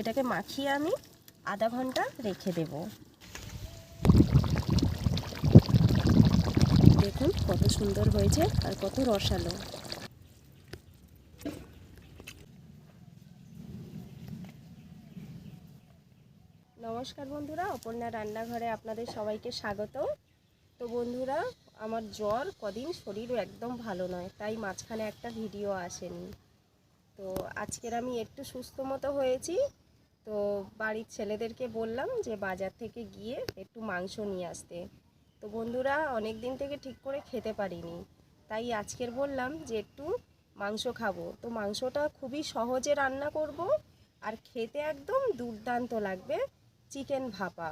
এটাকে মাখিয়ে আমি আধা ঘণ্টা রেখে দেব। দেখুন কত সুন্দর হয়েছে আর কত রসালো। নমস্কার বন্ধুরা, অপর্ণা রান্নাঘরে আপনাদের সবাইকে স্বাগত। তো বন্ধুরা, আমার জ্বর কদিন শরীরও একদম ভালো নয়, তাই মাঝখানে একটা ভিডিও আসেনি। তো আজকের আমি একটু সুস্থ মতো হয়েছি তো বাড়ির ছেলেদেরকে বললাম যে বাজার থেকে গিয়ে একটু মাংস নিয়ে আসতে। তো বন্ধুরা অনেক দিন থেকে ঠিক করে খেতে পারিনি। তাই আজকের বললাম যে একটু মাংস খাব। তো মাংসটা খুবই সহজে রান্না করব আর খেতে একদম দুর্দান্ত লাগবে চিকেন ভাপা।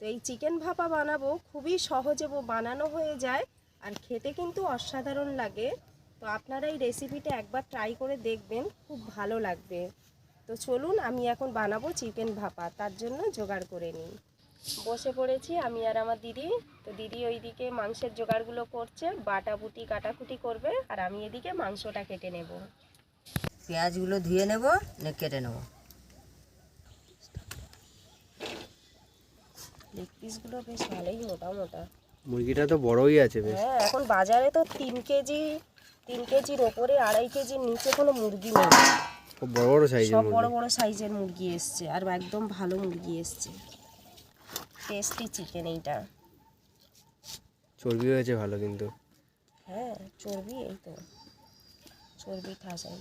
তো এই চিকেন ভাপা বানাবো, খুবই সহজে বানানো হয়ে যায় আর খেতে কিন্তু অসাধারণ লাগে। তো আপনারা এই রেসিপিটা একবার ট্রাই করে দেখবেন, খুব ভালো লাগবে। তো চলুন আমি এখন বানাবো চিকেন ভাপা তার জন্য জোগাড় করে নিই। বসে পড়েছি আমি আর আমার দিদি তো দিদি ওইদিকে মাংসের জোগাড়গুলো করছে বাটাবুটি কাটাকুটি করবে আর আমি এদিকে মাংসটা কেটে নেব। পেঁয়াজগুলো ধুয়ে নেব না কেটে নেব। লেগ পিসগুলো বেশ ভালোই মোটা মোটা মুরগিটা তো বড়ই আছে বেশ। হ্যাঁ এখন বাজারে তো তিন কেজি তিন কেজির ওপরে আড়াই কেজির নিচে কোনো মুরগি নেই। বড় বড় সাইজের সব বড় বড় সাইজের মুরগি এসছে আর একদম ভালো মুরগি এসছে। টেস্টি চিকেন এইটা। চর্বি হয়েছে ভালো কিন্তু। হ্যাঁ চর্বি এই তো। চর্বি ঠাসাই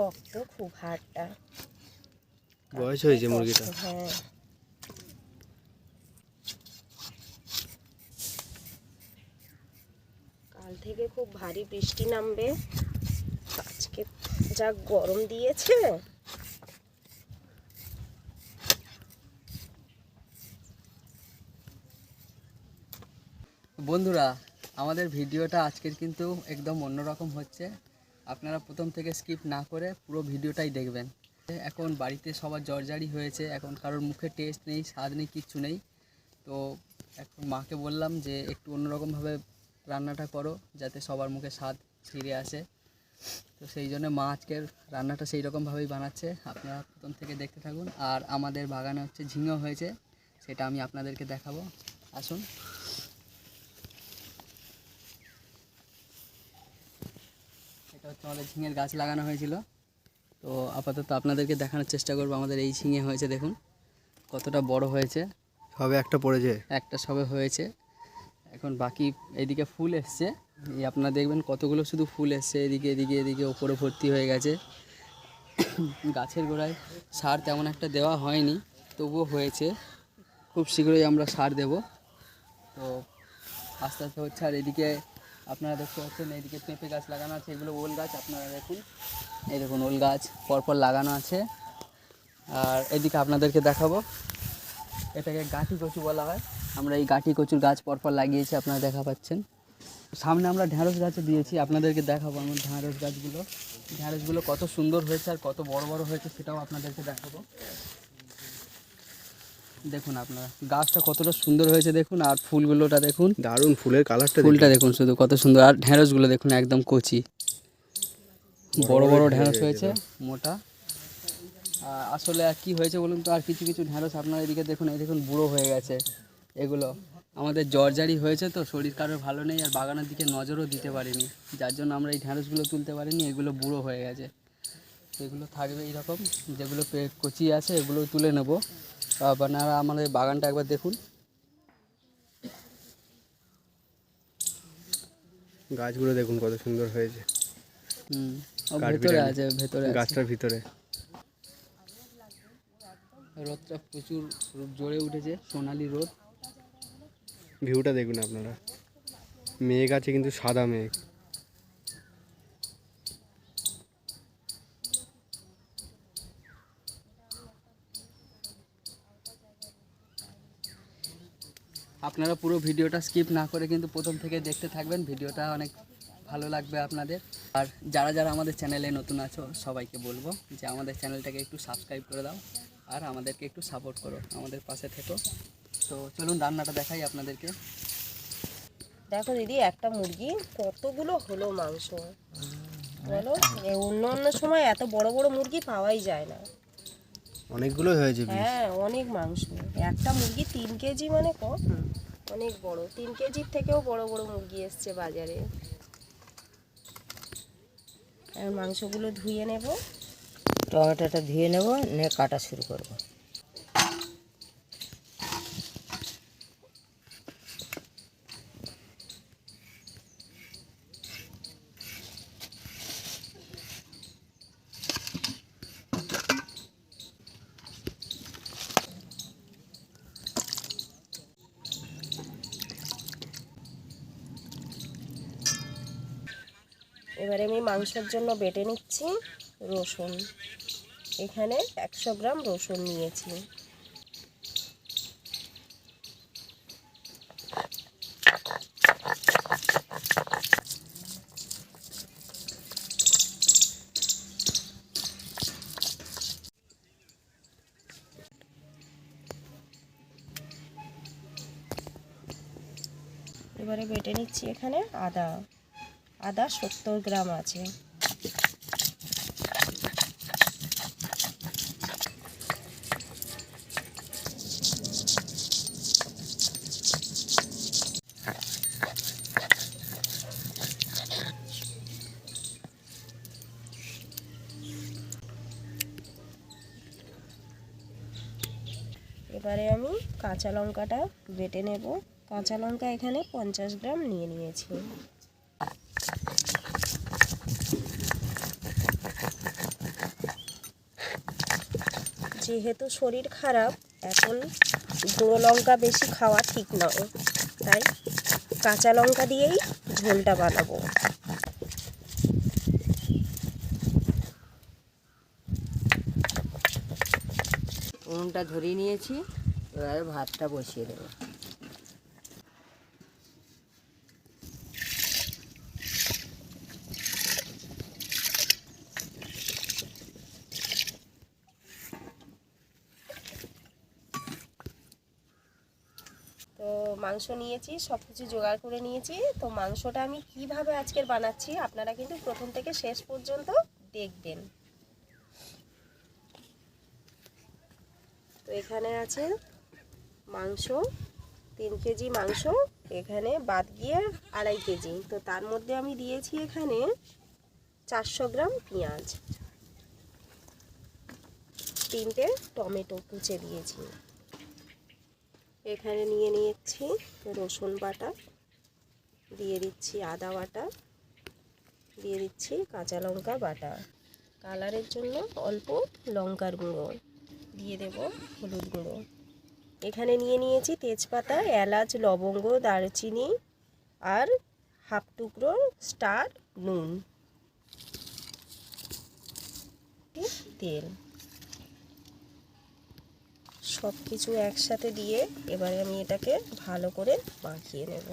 শক্ত খুব হাড়টা বয়স হয়েছে মুরগিটা। হ্যাঁ। কাল থেকে খুব ভারী বৃষ্টি নামবে। আজকে যা গরম দিয়েছে। বন্ধুরা আমাদের ভিডিওটা আজকের কিন্তু একদম অন্যরকম হচ্ছে। আপনারা প্রথম থেকে স্কিপ না করে পুরো ভিডিওটাই দেখবেন। এখন বাড়িতে সবার জর্জারি হয়েছে, এখন কারোর মুখে টেস্ট নেই, স্বাদ নেই, কিচ্ছু নেই। তো এখন মাকে বললাম যে, একটু অন্যরকমভাবে রান্নাটা করো, যাতে সবার মুখে স্বাদ ফিরে আসে। তো সেই জন্য মা আজকের রান্নাটা সেই রকমভাবেই বানাচ্ছে। আপনারা প্রথম থেকে দেখতে থাকুন। আর আমাদের বাগানে হচ্ছে ঝিঙে হয়েছে, সেটা আমি আপনাদেরকে দেখাবো। আসুন। হচ্ছে আমাদের ঝিঙের গাছ লাগানো হয়েছিল। তো আপাতত আপনাদেরকে দেখানোর চেষ্টা করব আমাদের এই ঝিঙে হয়েছে দেখুন কতটা বড় হয়েছে। সবে একটা পড়েছে। একটা সবে হয়েছে। এখন বাকি এদিকে ফুল এসছে। এই আপনারা দেখবেন কতগুলো শুধু ফুল এসছে এদিকে এদিকে এদিকে ওপরে ভর্তি হয়ে গেছে। গাছের গোড়ায় সার তেমন একটা দেওয়া হয়নি তবুও হয়েছে। খুব শীঘ্রই আমরা সার দেব। তো আস্তে আস্তে হচ্ছে আর এদিকে আপনারা দেখতে পাচ্ছেন এদিকে পেঁপে গাছ লাগানো আছে, এগুলো ওল গাছ, আপনারা দেখুন। এই দেখুন, ওল গাছ, পরপর লাগানো আছে। আর এদিকে আপনাদেরকে দেখাবো, এটাকে গাঠি কচু বলা হয়। আমরা এই গাঠি কচুর গাছ পরপর লাগিয়েছি, আপনারা দেখা পাচ্ছেন। সামনে আমরা ঢ্যাঁড়স গাছে দিয়েছি, আপনাদেরকে দেখাবো আমার ঢ্যাঁড়স গাছগুলো। ঢ্যাঁড়সগুলো কত সুন্দর হয়েছে আর কত বড় বড় হয়েছে সেটাও আপনাদেরকে দেখাবো। দেখুন আপনারা গাছটা কতটা সুন্দর হয়েছে দেখুন আর ফুলগুলোটা দেখুন। দারুণ ফুলের কালারটা ফুলটা দেখুন শুধু কত সুন্দর আর ঢ্যাঁড়সগুলো দেখুন একদম কচি। বড় বড় ঢ্যাঁড়স হয়েছে মোটা। আসলে আর কি হয়েছে বলুন তো আর কিছু কিছু ঢ্যাঁড়স আপনার এদিকে দেখুন এই দেখুন বুড়ো হয়ে গেছে। এগুলো আমাদের জ্বরজারি হয়েছে তো শরীর কারোর ভালো নেই আর বাগানের দিকে নজরও দিতে পারিনি। যার জন্য আমরা এই ঢ্যাঁড়সগুলো তুলতে পারিনি এগুলো বুড়ো হয়ে গেছে। এগুলো থাকবে এইরকম যেগুলো কচি আছে এগুলো তুলে নেব। আপনারা আমাদের বাগানটা একবার দেখুন। গাছগুলো দেখুন কত সুন্দর হয়েছে। হুম ভেতরে আছে ভেতরে গাছটার ভিতরে। রোদটা প্রচুর জোরে উঠেছে সোনালি রোদ। ভিউটা দেখুন আপনারা। মেঘ আছে কিন্তু সাদা মেঘ। আপনারা পুরো ভিডিওটা স্কিপ না করে কিন্তু প্রথম থেকে দেখতে থাকবেন। ভিডিওটা অনেক ভালো লাগবে আপনাদের। আর যারা যারা আমাদের চ্যানেলে নতুন আছো সবাইকে বলব যে আমাদের চ্যানেলটাকে একটু সাবস্ক্রাইব করে দাও আর আমাদেরকে একটু সাপোর্ট করো আমাদের পাশে থেকো। তো চলুন রান্নাটা দেখাই আপনাদেরকে। দেখো দিদি একটা মুরগি কতগুলো হলো মাংস? বলো অন্য অন্য সময় এত বড় বড় মুরগি পাওয়াই যায় না। অনেকগুলোই হয়েছে হ্যাঁ অনেক মাংস। একটা মুরগি তিন কেজি মানে কম অনেক বড়। তিন কেজির থেকেও বড় বড় মুরগি এসছে বাজারে। আর মাংসগুলো ধুয়ে নেব। টমেটোটা ধুয়ে নেব, নিয়ে কাটা শুরু করব। এবারে আমি মাংসের জন্য বেটে নিচ্ছি রসুন। এখানে একশো গ্রাম রসুন নিয়েছি। এবারে বেটে নিচ্ছি এখানে আদা। আদা সত্তর গ্রাম আছে। এবারে আমি কাঁচা লঙ্কাটা বেটে নেব। কাঁচা লঙ্কা এখানে পঞ্চাশ গ্রাম নিয়ে নিয়েছি। যেহেতু শরীর খারাপ, এখন গুঁড়ো লঙ্কা বেশি খাওয়া ঠিক নয়। তাই কাঁচা লঙ্কা দিয়েই ঝোলটা বানাবো। উনুনটা ধরিয়ে নিয়েছি, এবার ভাতটা বসিয়ে দেবো তো মাংস নিয়েছি সব কিছু জোগাড় করে নিয়েছি। তো মাংসটা আমি কীভাবে আজকের বানাচ্ছি আপনারা কিন্তু প্রথম থেকে শেষ পর্যন্ত দেখবেন। তো এখানে আছে মাংস, তিন কেজি মাংস, এখানে বাদ গিয়ে আড়াই কেজি। তো তার মধ্যে আমি দিয়েছি এখানে চারশো গ্রাম পেঁয়াজ। তিনটে টমেটো কুচে দিয়েছি। এখানে নিয়ে নিয়েছি রসুন বাটা, দিয়ে দিচ্ছি আদা বাটা, দিয়ে দিচ্ছি কাঁচা লঙ্কা বাটা। কালারের জন্য অল্প লঙ্কার গুঁড়ো, দিয়ে দেব হলুদ গুঁড়ো। এখানে নিয়ে নিয়েছি তেজপাতা, এলাচ, লবঙ্গ, দারচিনি আর হাফ টুকরো স্টার নুন। তেল। সব কিছু একসাথে দিয়ে এবারে আমি এটাকে ভালো করে মাখিয়ে নেব।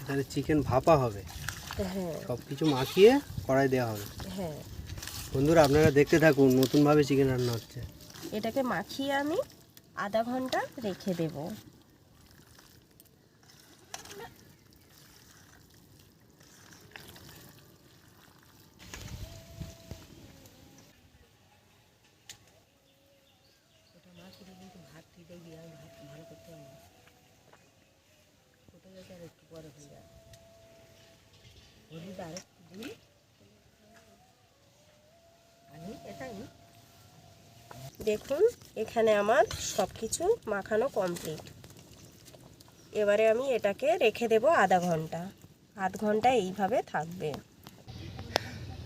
এখানে চিকেন ভাপা হবে। হ্যাঁ। সব কিছু মাখিয়ে কড়াই দেওয়া হবে। হ্যাঁ। বন্ধুরা আপনারা দেখতে থাকুন নতুনভাবে চিকেন রান্না হচ্ছে। এটাকে মাখিয়ে আমি আধা ঘণ্টা রেখে দেব। দেখুন, এখানে আমার সব কিছু মাখানো কমপ্লিট এবারে আমি এটাকে রেখে দেব আধা ঘণ্টা। আধ ঘণ্টা এইভাবে থাকবে।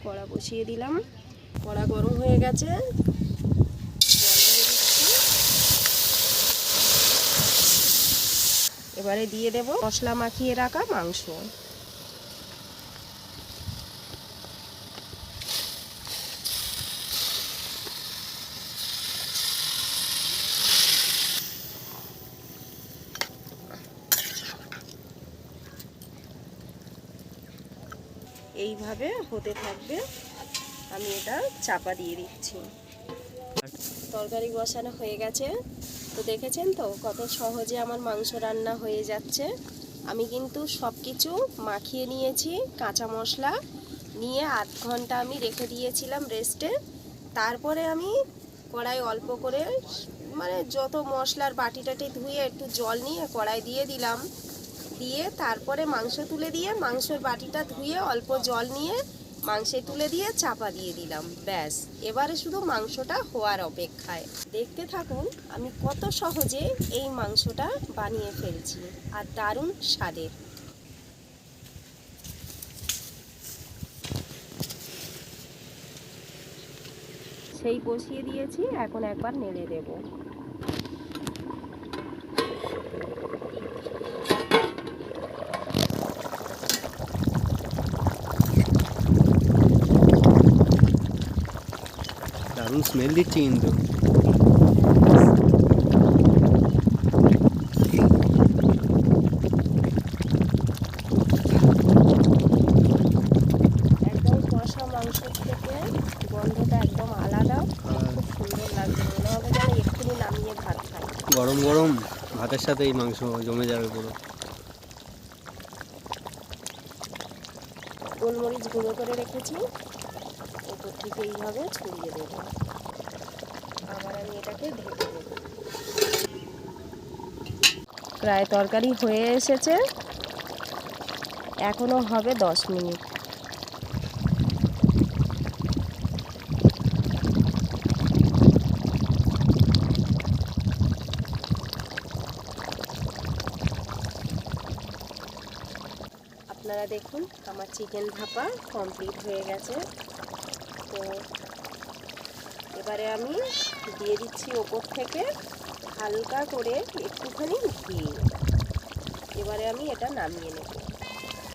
কড়া বসিয়ে দিলাম। কড়া গরম হয়ে গেছে। এবারে দিয়ে দেব মশলা মাখিয়ে রাখা মাংস। এইভাবে হতে থাকবে। আমি এটা চাপা দিয়ে দিচ্ছি। তরকারি বসানো হয়ে গেছে। তো দেখেছেন তো কত সহজে আমার মাংস রান্না হয়ে যাচ্ছে। আমি কিন্তু সব কিছু মাখিয়ে নিয়েছি, কাঁচা মশলা নিয়ে আধ ঘণ্টা আমি রেখে দিয়েছিলাম রেস্টে তারপরে আমি কড়াই অল্প করে মানে যত মশলার বাটি টাটি ধুয়ে একটু জল নিয়ে কড়াই দিয়ে দিলাম। দিয়ে তারপরে মাংস তুলে দিয়ে, মাংসের বাটিটা ধুয়ে অল্প জল নিয়ে মাংসে তুলে দিয়ে চাপা দিয়ে দিলাম। ব্যাস, এবারে শুধু মাংসটা হওয়ার অপেক্ষায়। দেখতে থাকুন, আমি কত সহজে এই মাংসটা বানিয়ে ফেলছি, আর দারুণ স্বাদের। সেই বসিয়ে দিয়েছি, এখন একবার নেড়ে দেবো দারুণ স্মেল দিচ্ছে কিন্তু একদম কষা মাংস থেকে গন্ধটা একদম আলাদা খুব সুন্দর লাগছে মনে হবে যেন এক্ষুনি নামিয়ে ভাত খাই। গরম গরম ভাতের সাথে এই মাংস জমে যাবে পুরো। গোলমরিচ গুঁড়ো করে রেখেছি। ওপর থেকে এইভাবে ছড়িয়ে দেবো। প্রায় তরকারি হয়ে এসেছে। এখনও হবে দশ মিনিট। আপনারা দেখুন, আমার চিকেন ভাপা কমপ্লিট হয়ে গেছে। তো এবারে আমি দিয়ে দিচ্ছি ওপর থেকে হালকা করে একটুখানি ঘি। এবারে আমি এটা নামিয়ে নেব।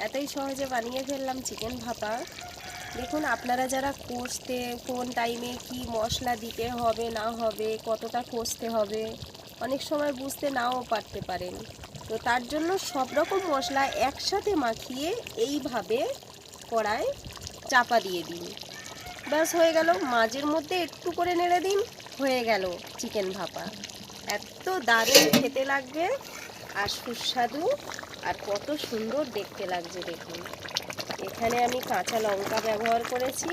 এতই সহজে বানিয়ে ফেললাম চিকেন ভাপা। দেখুন, আপনারা যারা কষতে, কোন টাইমে কি মশলা দিতে হবে, না হবে, কতটা কষতে হবে, অনেক সময় বুঝতে নাও পারতে পারেন। তো তার জন্য সব রকম মশলা একসাথে মাখিয়ে এইভাবে কড়ায় চাপা দিয়ে দিন। ব্যাস হয়ে গেল। মাঝের মধ্যে একটু করে নেড়ে দিন, হয়ে গেল চিকেন ভাপা। এত দারুণ খেতে লাগবে আর সুস্বাদু আর কত সুন্দর দেখতে লাগছে দেখুন। এখানে আমি কাঁচা লঙ্কা ব্যবহার করেছি।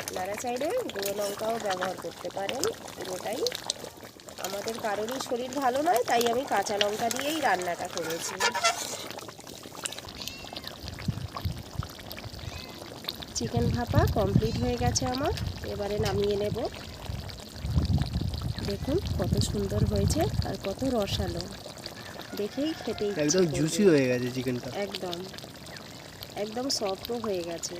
আপনারা চাইলে গুঁড়ো লঙ্কাও ব্যবহার করতে পারেন পুরোটাই। আমাদের কারোরই শরীর ভালো নয়, তাই আমি কাঁচা লঙ্কা দিয়েই রান্নাটা করেছি। চিকেন ভাপা কমপ্লিট হয়ে গেছে আমার। এবারে নামিয়ে নেব। দেখুন কত সুন্দর হয়েছে আর কত রসালো। দেখেই খেতে একদম জুসি হয়ে গেছে চিকেনটা একদম। একদম সফটও হয়ে গেছে।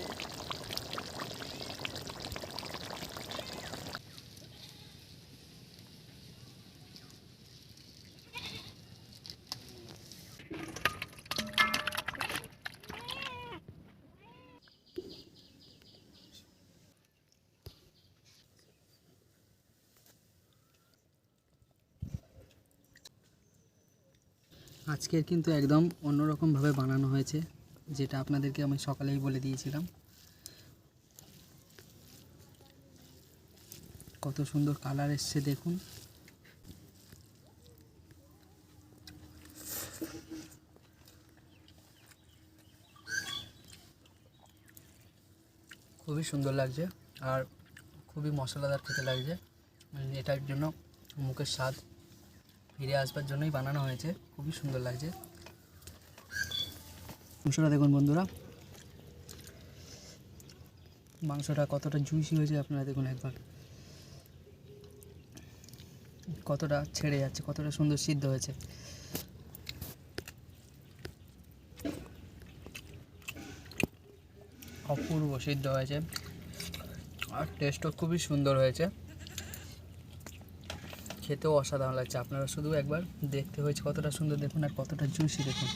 আজকের কিন্তু একদম অন্যরকমভাবে বানানো হয়েছে, যেটা আপনাদেরকে আমি সকালেই বলে দিয়েছিলাম। কত সুন্দর কালার এসছে, দেখুন। খুবই সুন্দর লাগছে, আর খুবই মশলাদার খেতে লাগছে। মানে এটার জন্য মুখের স্বাদ ফিরে আসবার জন্যই বানানো হয়েছে। খুবই সুন্দর লাগছে। মাংসটা দেখুন বন্ধুরা। মাংসটা কতটা জুইসি হয়েছে আপনারা দেখুন একবার। কতটা ছেড়ে যাচ্ছে, কতটা সুন্দর সিদ্ধ হয়েছে। অপূর্ব সিদ্ধ হয়েছে। আর টেস্টও খুবই সুন্দর হয়েছে। খেতেও অসাধারণ লাগছে। আপনারা শুধু একবার দেখতে হয়েছে কতটা সুন্দর দেখুন আর কতটা জুসি দেখুন।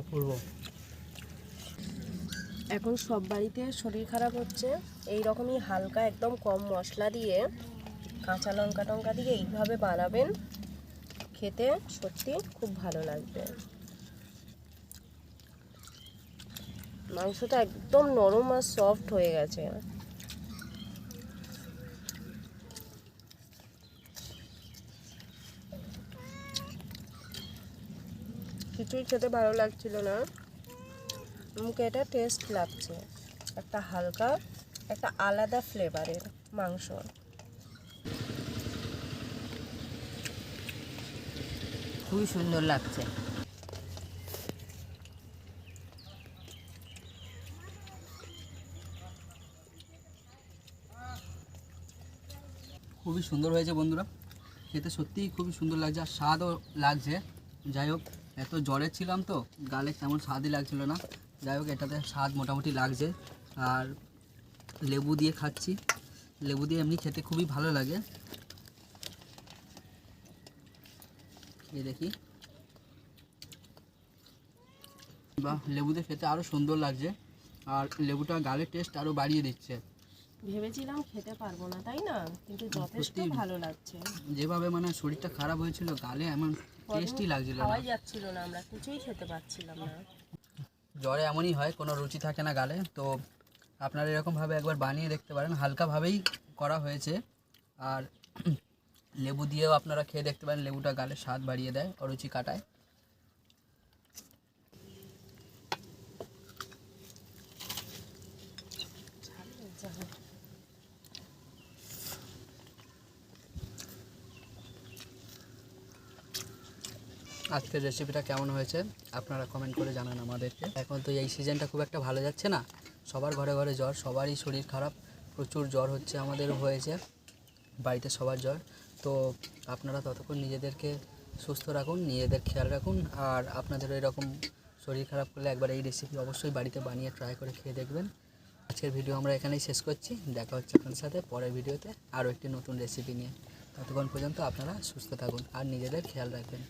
অপূর্ব। এখন সব বাড়িতে শরীর খারাপ হচ্ছে। এই রকমই হালকা একদম কম মশলা দিয়ে কাঁচা লঙ্কা টঙ্কা দিয়ে এইভাবে বানাবেন। খেতে সত্যি খুব ভালো লাগবে। মাংসটা একদম নরম আর সফট হয়ে গেছে। কিছুই খেতে ভালো লাগছিল না। মুখে এটা টেস্ট লাগছে, একটা হালকা, একটা আলাদা ফ্লেভারের মাংস। খুবই সুন্দর লাগছে। খুবই সুন্দর হয়েছে বন্ধুরা। খেতে সত্যিই খুবই সুন্দর লাগছে আর স্বাদও লাগছে। যাই হোক, এত জ্বরে ছিলাম তো, গালে তেমন স্বাদই লাগছিল না। যাই হোক, এটাতে স্বাদ মোটামুটি লাগছে। আর লেবু দিয়ে খাচ্ছি। লেবু দিয়ে এমনি খেতে খুবই ভালো লাগে। এই দেখি। বাহ, লেবু দিয়ে খেতে আরও সুন্দর লাগছে। আর লেবুটা গালের টেস্ট আরও বাড়িয়ে দিচ্ছে। ভেবেছিলাম খেতে পারব না তাই না? কিন্তু যথেষ্ট। ভালো লাগছে। যেভাবে মানে শরীরটা খারাপ হয়েছিল গালে এমন টেস্টই লাগছিল না। খাওয়াই যাচ্ছিল না আমরা কিছুই খেতে পারছিলাম না। জ্বরে এমনই হয় কোনো রুচি থাকে না গালে। তো আপনারা এরকমভাবে একবার বানিয়ে দেখতে পারেন হালকাভাবেই করা হয়েছে। আর লেবু দিয়েও আপনারা খেয়ে দেখতে পারেন লেবুটা গালে স্বাদ বাড়িয়ে দেয় অরুচি কাটায়। আজকের রেসিপিটা কেমন হয়েছে, আপনারা কমেন্ট করে জানান আমাদেরকে। এখন তো এই সিজনটা খুব একটা ভালো যাচ্ছে না। সবার ঘরে ঘরে জ্বর, সবারই শরীর খারাপ, প্রচুর জ্বর হচ্ছে আমাদের হয়েছে, বাড়িতে সবার জ্বর। তো আপনারা ততক্ষণ নিজেদেরকে সুস্থ রাখুন, নিজেদের খেয়াল রাখুন, আর আপনাদের এরকম শরীর খারাপ করলে একবার এই রেসিপি অবশ্যই বাড়িতে বানিয়ে ট্রাই করে খেয়ে দেখবেন। আজকের ভিডিও আমরা এখানেই শেষ করছি। দেখা হচ্ছে আপনার সাথে পরের ভিডিওতে আরও একটি নতুন রেসিপি নিয়ে। ততক্ষণ পর্যন্ত আপনারা সুস্থ থাকুন আর নিজেদের খেয়াল রাখবেন।